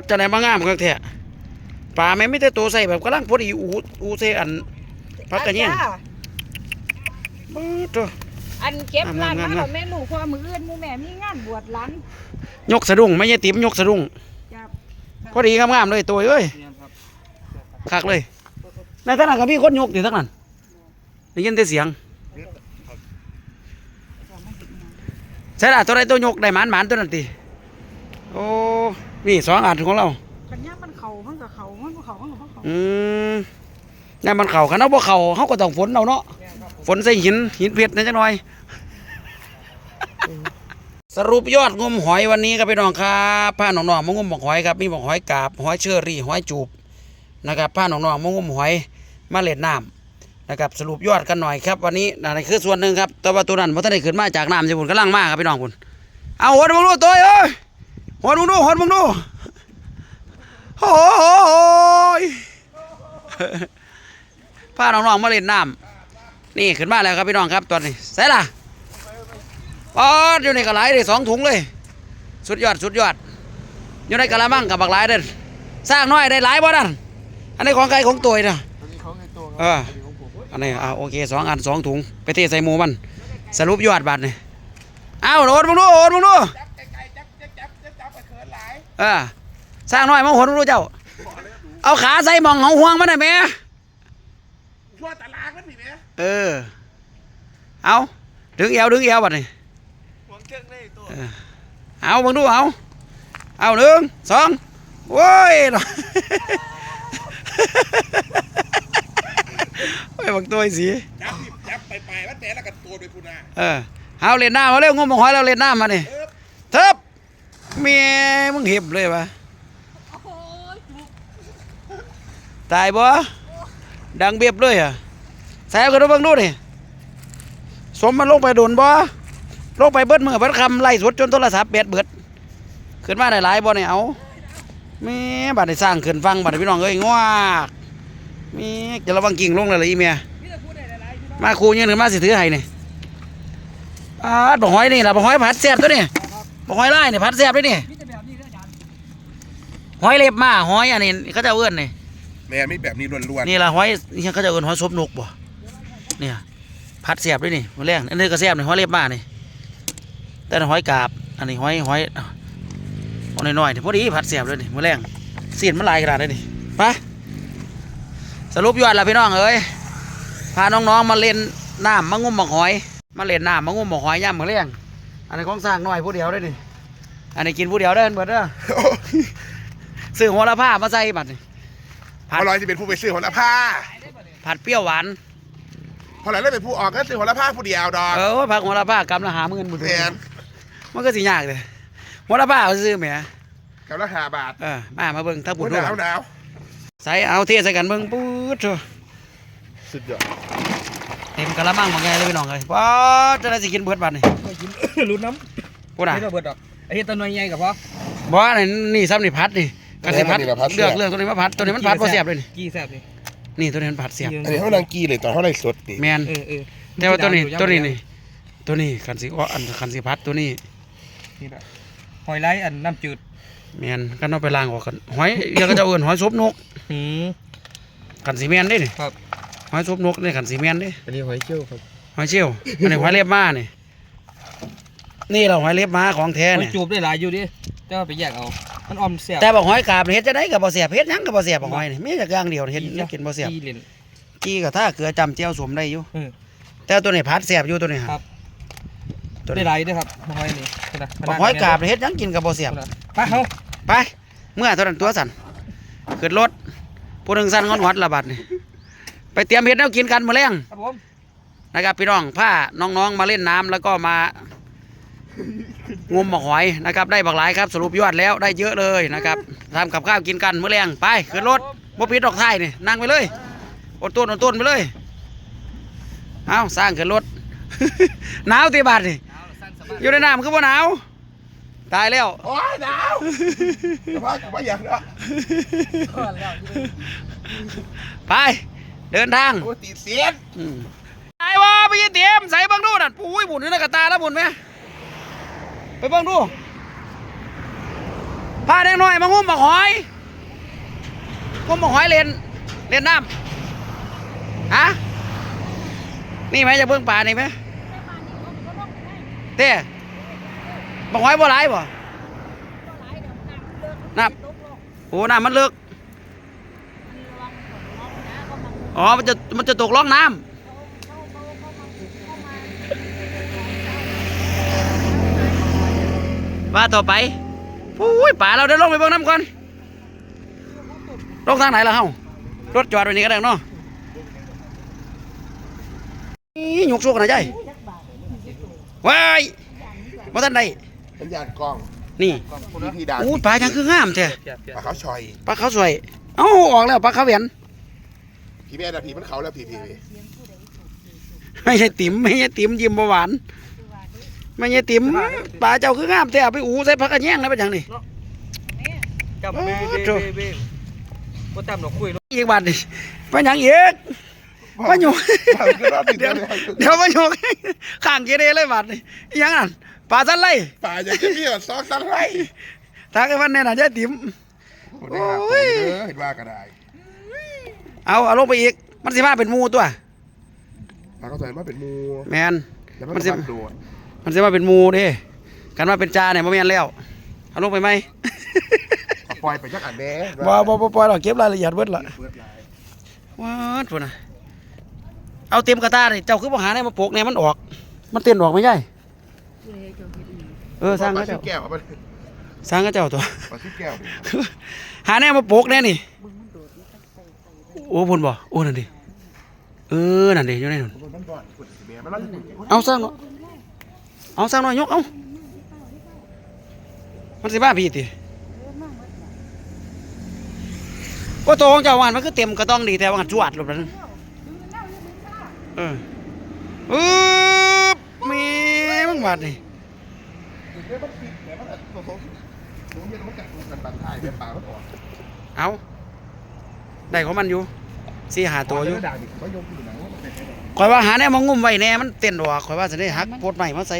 ดจะไหนมางามคักแท้ปลาแม่ไม่ได้ตัวใส่แบบกำลังพอดีอูอูเซอันพักกันเนี่ยจ้าป๊าดตัวอันเก็บร้านงามๆๆมาแล้วแม่ลูกเพราะว่ามืออื่นมูแม่มีงานบวชลานยกสะดุ้งไม่ใช่ติ๋มยกสะดุ้งพอดีงามๆเลยตัวเอ้ยคักเลยในท่านั้นก็มีคนยกอยู่ทั้งนั้นได้ยินแต่เสียงใช่ละตัวใดตัวยกได้หมานหมานตัวนั้นตีโอ้ นี่สองอันของเราปัญญามันเข่ามันกับเข่ามันบ่เข่ามันกับบ่เข่าอืมนี่นมันเข่าคันเอาบ่เข่าเขาก็ต้องฝนเอาเนาะฝนใส่หินหินเพชรนั่นจังหน่อย สรุปยอดงมหอยวันนี้ครับพี่น้องครับพาน้องๆมางมบอกหอยครับมีบอกหอยกาบหอยเชอรี่หอยจูบนะครับพาน้องๆมางมหอยมาเล่นน้ำนะครับสรุปยอดกันหน่อยครับ วันนี้นั่นคือส่วนหนึ่งครับแต่ว่าตัวนั้นเพราะท่านได้ขึ้นมาจากน้ำจะบุญกำลังมากครับพี่น้องคุณเอาหัวมึงดูตัวเอ้ย หัวมึงดูหัวมึงดูโอ้ยพาน้องๆมาเล่นน้ำนี่ขึ้นมาแล้วครับพี่น้องครับตัวนี้ใส่ละปอดอยู่ในกระไรเลยสองถุงเลย สุดยอดสุดยอด อยู่ในกระมังกับบักหลายเด้อสร้างน้อยได้หลายบ่นั่นอันนี้ของใครของตัวนะอันนี้ของไอ้ตัวเอออันนี้อ่าโอเคสองอันสองถุงไปเทใส่หมูมัน สรุปยอดบัตรนี่เอาโอนมึงดูโอนมึงดู เออสร้างน้อยมาโหนมึงดูเจ้า เอาขาใส่หมองของห่วงมันหน่อยแม่ชั่วตลาดมันนี่แหมเออ เอาดึงเอวดึงเอวบัดนี่หวงเชิงเลยตัวเอามึงดูเอาเอาหนึ่งสองโว้ยโอ้ยบักตัวไอ้สีจับดิจับไปไปว่าแต่ละกันตัวโดยคุณอาเออเอาเล่นน้ำมาเร็วงมหอยเราเล่นน้ำมานี่เออเทิบ เมียมึงเห็บเลยปะตายบ่ดังเบียบเลยอะแซวกันดูเบิ่งดูนี่สมมันลงไปโดนบ่ลงไปเบิดมือเบิดคำไล่สดจนโทรศัพท์เบ็ดเบิดขึ้นมาได้หลายบ่เนี่ยเอาแม่บัดได้สร้างขึ้นฟังบัดนี้พี่น้องเอ้ยงวากแมีจะระวังกิ่งลงเลยล่ะอีเมียมีแต่พูดได้หลายๆพี่น้อมาครูยืนหรือมาสิถือให้นี่อ่าบ่หอยนี่ล่ะบ่หอยผัดแซ่บตัวนี่ บ่หอยลายนี่ผัดแซ่บด้วยนี่มีแต่แบบนี้เด้ออาจารย์หอยเล็บมาหอยอันนี้เขาจะเอื้อนนี่แม่ไม่แบบนี้ล้วนนี่ล่ะหอยนี่เขาจะเอื้อนหอยซบนกบ่เนี่ยผัดแซ่บด้วยนี่มื้อแรงอันนี้ก็แซ่บนี่หอยเล็บมานี่แต่อันหอยกาบ อันนี้หอยหอยเอาน้อยๆนี่พอดีผัดแซ่บเลยนี่มื้อแรงเสียนมันหลายขนาดเลยนี่ไปสรุปยอดแล้วพี่น้องเอ้ยพาน้องๆมาเล่นน้ำมางุ่มหมกหอย มาเล่นน้ำมางุ่มหมกหอยย่ำมื้อแรง อันนี้ของสร้างน้อยผู้เดียวได้อนี่อันนี้กินผู้เดียวได้อเบิดเด้อๆซื้อหัวละผ้ามาใส่บัดนี่พอลอยจะเป็นผู้ไปซื้อหัวละผ้าผัดเปรี้ยวหวานพอลอยได้เป็นผู้ออกก็ซื้อหัวละผ้าผู้เดียวดอกเออผักหัวละผ้ากำละหาหมื่นบุญแม่นมันก็สิยากเลยหัวละผ้าเอาซื้อแหมกับละห้าบาทเออมามาเบิ่งถ้าบุผู้ญหด้วยนาวหนาวใส่เอาเทใส่กันเบิ่งปุ๊ดโถ่สุดยอดเต็มกะละมังบางไงเลยพี่น้องเลยว้าจะได้สิกินเบิดบัดนี่ รู้น้พูดำน่ะไม่ระเบิดดอกไอ้เหี้ยตัวน้อยใหญ่กับพ่อบ่ว่านี่นี่ซ้ำนี่พัดนี่กันสิพัด เลือกเลือกตัวนี้มาพัดตัวนี้มันพัดบ่เสียบเลยนี่กี่แซ่บนี่นี่ตัวนี้มันพัดเสียบอันนี้เขานางกีเลยตอนเขาได้สดนี่แมนเออเออแต่ว่าตัวนี้ตัวนี้นี่ตัวนี้คันสิอ้ออันคันสิพัดตัวนี้นี่แหละหอยไล่อันน้ำจืดแมนกันเอาไปล้างออกกันหอยเดี๋ยวก็จะเอิ้นหอยซบนกอืมขันสีแมนเด้นี่ครับ หอยซุปนกนี่ขันสีแมนเด้อันนี้หอยเชี่ยวครับหอยเชี่ยวอันนี้หอยเล็บม้านี่ นี่เราหอยเล็บม้าของแท้หอยเนี่ยจูบได้หลายอยู่ดิแต่ว่าไปแยกเอา มันออมแซ่บแต่บอกหอยกาบนี่เฮ็ดจะได้กับบ่เสียบเฮ็ดหยังกับบ่เสียบบอกหอยนี่มีแต่อย่างเดียวเฮ็ดแล้วกินบ่เสียบกี่เหรียญ กี้กับถ้าเกลือจำเจียวสวมได้อยู่เออ แต่ตัวนี้พัดเสียบอยู่ตัวนี้ครับตัวได้นี้หลายด้วยครับหอยนี่ขนาดบอกหอยกาบนี่เฮ็ดหยังกินกับบ่เสียบ ไปเฮาไป เมื่อเท่านั้นตัวสั่นขึ้นรถผู้หนึงสั่นงอนหอดละบาดนี่ไปเตรียมเฮ็ดแนวกินกันมื้อแรงครับผมนะครับพี่น้องพาน้องๆมาเล่นน้ำแล้วก็มา งมหมกหอยนะครับได้บักหลายครับสรุปยอดแล้วได้เยอะเลยนะครับทำกับข้าวกินกันมื้อแรงไปขึ้นรถบ่ปิดดอกท้ายนี่นั่งไปเลยอดต้นอดต้นไปเลยเอาสร้างขึ้นรถหนาวตีบาดนี่อยู่ในน้ำคือบ่หนาวตายแล้วโอ้ยหนาวแต่ว่าว่าอย่างเนาะไปเดินทางโอ้ยตีเสียนอืมไอ้วะไปยี่เตรียมใส่เบังดูนั่นปุ้ยบุญนี่นะกระตาแล้วบุญไหม ไปเบังดูพาเด็กน้อยมางุ้มบักหอยงุ้มบักหอยเล่นเล่นน้ำฮะนี่ไหมจะเบิ่งป่านี่ไหมเต้บักหอยบ่หลายบ่น้ำโอ้น้ำมันลึกอ๋อมันจะมันจะตกล่องน้ำ ว่าต่อไปอุ้ยป่าเราเดินลงไปเบิ่งน้ำก่อนลงทางไหนล่ะเฮารถจอดไว้นี่ก็ได้เนาะนี่หยกสู้กันนะยายว้ายมาทันใดสัญญาณกล้องนี่พี่พีดาอู้ปลายังคืองามแท้เปียกเปียกปลาเขาชอยปลาขาวสวยเอ้าออกแล้วปลาขาวเหวียนพี่แม่นะพี่มันเขาแล้วพี่พี่พี่ไม่ใช่ติ๋มไม่ใช่ติ๋มยิ้มบ่หวาน ไม่ใช่ติ๋มปลาเจ้าคืองามแท้เอาไปอูใส่ผักกระแยงแล้วเป็นหยังนี่จับเบ้เบ้เบ้เบ้บ่ตามดอกคุยเนาะอีกบาทนี่เป็นหยังอีกมาโยกปลาคือรอบติดเดี๋ยวเลยเดี๋ยวมาโยกข้างเกเรเลยบาทนี่อีหยังนั่นปลาสันไล่ปลาอย่างที่พี่อะซอกสันไรทางไอ้วันนี่น่ะยายติ๋มโอ้ยเห็นว่าก็ได้เอาเอาลงไปอีก มันสิมาเป็นหมูตัวปลาเขาใส่มาเป็นมูแมนแล้วมันมันสิสิโดด มันสิมาเป็นหมูเด้กันว่าเป็นจาเนี่ยบ่แม่นแล้วเอาลงไปไหมขอปล่อยไปจักอันแน่บ่บ่บ่ปล่อยหรอกเก็บรายละเอียดเบิดละเปิดลายว้าดพุ่นน่ะเอาเต็มกระตานี่เจ้าคือบ่หาได้มาปลูกเนี่ยมันออก มันเต้นออกไม่ใช่เออสร้างปลาเขาชิ้เจ้าแก้วเอาไปสร้างเขาเจ้าตัวปลาชิ้เแก้วดิหาแน่มาปลูกแน่นี่โอ้พุ่นบ่โอ้นั่นดิเออนั่นดิอยู่ในนั่นมันก่อนคุณสิแม่มันรันเอาสร้างเนาะ เอาสร้างหน่อยยกเอามันสิบ้าพี่ติโอ้ตัวของเจ้าหวานมันคือเต็มกระต้องดีแต่ว่าจวดลงไปนั่นเอออึ๊บมีมึงบาดนี่เดี๋ยวมันปิดเดี๋ยวมันอัดผมผมยังมันกัดตูกันบันท้ายเดี๋ยวปลามันออกเอาได้ของมันอยู่สี่หาตัวอยู่คอยว่าหาแน่มางุ่มไว้แน่มันเต้นออกคอยว่าจะได้หักโพดใหม่มาใส่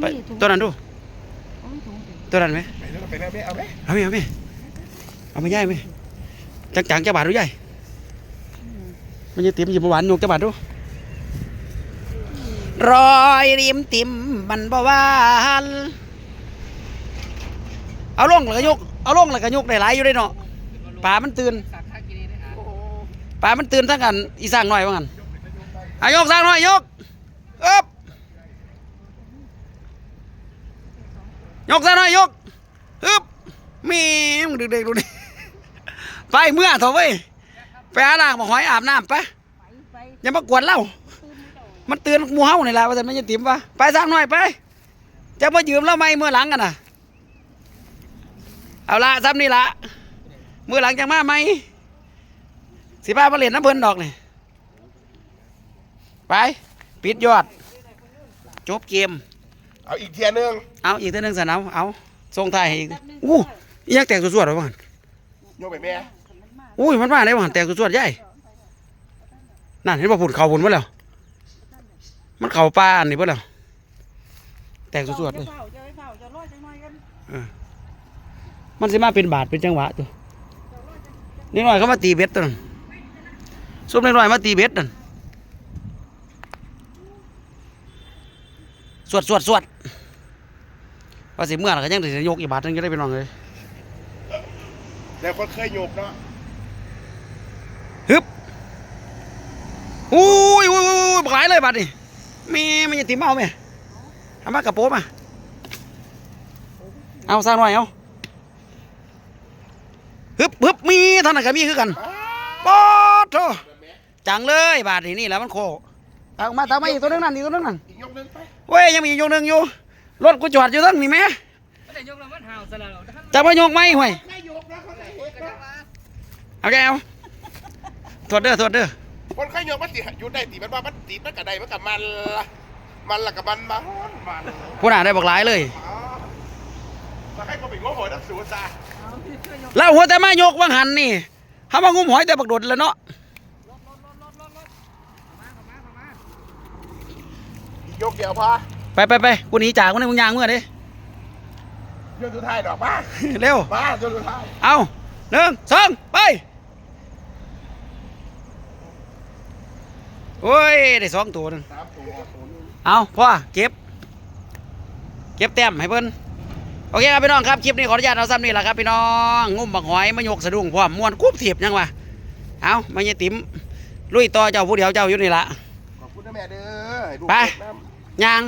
ไปมีถุงตัวนั้นดูบ่มีถุงสิตัวนั้นไหมไปแล้วไปแล้วไม่เอาไหมเอาไหมเอาไหมเอาไม่ย่ายไหมจังจังๆจะบาดดูย่ายมันจะติ๋มหยิบหวานโยกจะบาดดูรอยริมติ๋มมันบ่หวานเอาลงแล้วก็ยก เอาลงแล้วก็ยกได้หลายอยู่ได้เนาะปลามันตื่นปลามันตื่นทั้งกันอีสร้างหน่อยว่างั้นอายกสร้างหน่อยยกเอ๊บ ยกสร้างหน่อยยกอึ๊บมีมึงเด็กๆดูนี่ไปเมื่อเถอะเว้ยไปหาล่างมาหอยอาบน้ำไปไปอย่ามากวนเรามันเตือนมูเฮานี่แหละว่าแต่มันจะติ๋มวะไปสร้างหน่อยไป จะมายืมเราไหมเมื่อหลังกันน่ะเอาละซ้ำนี่ละเมื่อหลังจะมาไหมสิบ้ามาเล่นน้ำเพิ่นดอกนี่ไป ปิดยอด จบเกม เอาอีกเทียนึงเอาอีกตัวหนึงสนามเอาส่งท้ายให้อีกอู้อีหยังแตกสวดๆหรอวะยกไปแม่อุ้ยมันมาได้วะแตกสวดๆใหญ่นั่นเห็นบ่ผุดเข่าบนบ่แล้วมันเข่าปลาอันนี้บ่แล้วแตกสวดๆเลยเฝ้าจะไปเฝ้าจะรอจังหน่อยกันมันสิมาเป็นบาทเป็นจังหวะตัวนิดหน่อยเขามาตีเบ็ดตัวนั้นซุปนิดหน่อยมาตีเบ็ดนั่น สวดสวดสวดว่าสิเมื่อไหร่ก็ยังสิยกอีกบาทนึงจะได้ไปนอนเลยแล้วคนเคยโยกเนาะฮึบอุ้ยอุ้ยอุ้ยอุ้ยบักหลายเลยบาทนี่มีมันจะติมเอาไหมเอามากระโปรงมาเอาสร้างหน่อยเอาฮึบฮึบมีเท่านั้นก็มีคือกันปอดโถจังเลยบาทนี่นี่แหล้วมันโคเอามาทำมาอีกตัวนึงนั่นอีกตัวนึงนั่น ว้ยยังมีอีกอยกหนึงอยู่รถกูจอดอยู่ตั้งนี่แม่แต่ยกแล้วมันห่าวซะแล้วจะมายกไหมห่วยไม่ยกนะคนเคยโยกนะเอาแกเอาตรวจเด้อตรวจเด้อคนเคยโยกมันติหยุดได้ตีมันว่ามันตีมันกระไดมันกับมันละมันละกับมันมามันผู้น่าได้บอกหลายเลยอ๋อมาให้คนไปง้อหอยนักสูซะเอาที่ช่วยยกแล้วหัวแต่มายกว่างหันนี่ถ้ามางุมหอยแต่บักโดดแล้วเนาะ อีก ยกเดียวพอไปไปไปกูหนีจากกูในมึงยางเมื่อเด้จนสุดท้ายดอกมาเร็วมาจนสุดท้ายเอาหนึ่งสองไปโอ้ยได้สองตัวหนึงสามตัวศูนย์เอาพ่อเก็บ เก็บแต้มให้เพิ่นโอเคครับพี่น้องครับคลิปนี้ขออนุญาตเอาซ้ำนี่แหละครับพี่น้องงุ่มบักหอยมายกสะดุ้งพร้อมมวนกุบถีบยังวะเอามาเยติ๋มลุยต่อเจ้าผู้เดียวเจ้าอยู่นี่ละขอบคุณนะแม่เด้อให้ลูกไปเกิดน้ำ ยาง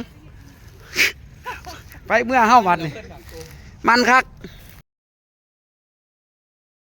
ไปเมื่อเฮ้าวันนี่มันคัก